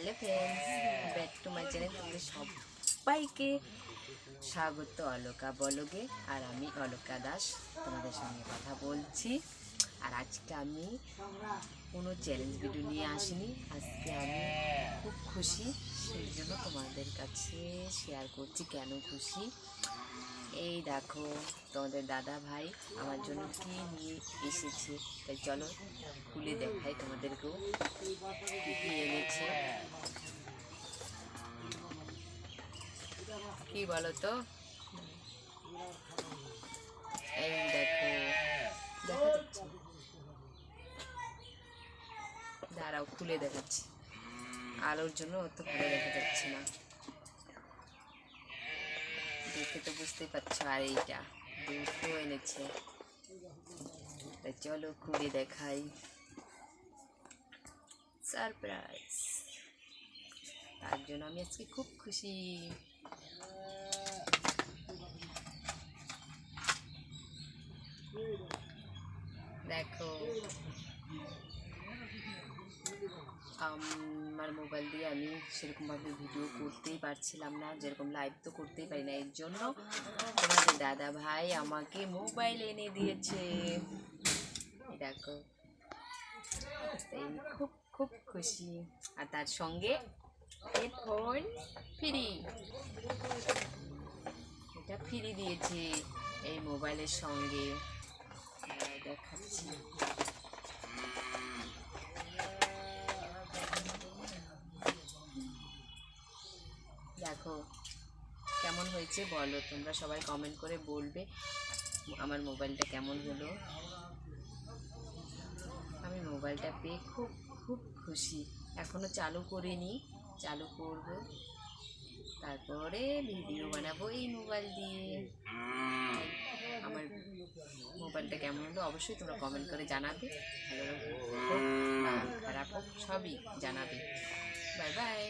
Hello friends back to my channel তোমাদের সবাইকে স্বাগত অলোকা বলগে। আর আমি অলোকা দাস, তোমাদের সঙ্গে কথা বলছি। আর আজকে আমি কোনো চ্যালেঞ্জ ভিডিও নিয়ে আসিনি। আজকে আমি খুব খুশি, সেই জন্য তোমাদের কাছে শেয়ার করছি। কেন খুশি? এই দেখো, তোমাদের দাদা ভাই আমার জন্য কি নিয়ে এসেছে? তাই চলো খুলে দেখাই তোমাদেরকেও কি এনেছে। কি বলো তো দাঁড়াও, খুলে দেখাচ্ছি। আলোর জন্য অত ভালো দেখা যাচ্ছে না। দেখে তো বুঝতেই পারছ, আর এইটা দুটো এনেছে। তাই চলো, খুলে দেখাই। সারপ্রাইজ। তার জন্য আমি আজকে খুব খুশি। দেখো। আমার মোবাইল দিয়ে আমি সেরকমভাবে ভিডিও করতেই পারছিলাম না, যেরকম লাইভ তো করতেই পারি না। এর জন্য তোমাদের দাদা ভাই আমাকে মোবাইল এনে দিয়েছে। দেখো। তাই খুব খুব খুশি। আর তার সঙ্গে হেডফোন ফ্রি এটা ফ্রি দিয়েছে এই মোবাইলের সঙ্গে। দেখো, কেমন হয়েছে বলো, তোমরা সবাই কমেন্ট করে বলবে, আমার মোবাইলটা কেমন হলো? আমি মোবাইলটা পেয়ে খুব খুব খুশি। এখনও চালু করিনি, চালু করব। তারপরে ভিডিও বানাবো এই মোবাইল দিয়ে। আমার মোবাইলটা কেমন হলো অবশ্যই তোমরা কমেন্ট করে জানাবে। খারাপ হোক, সবই জানাবে। Bye bye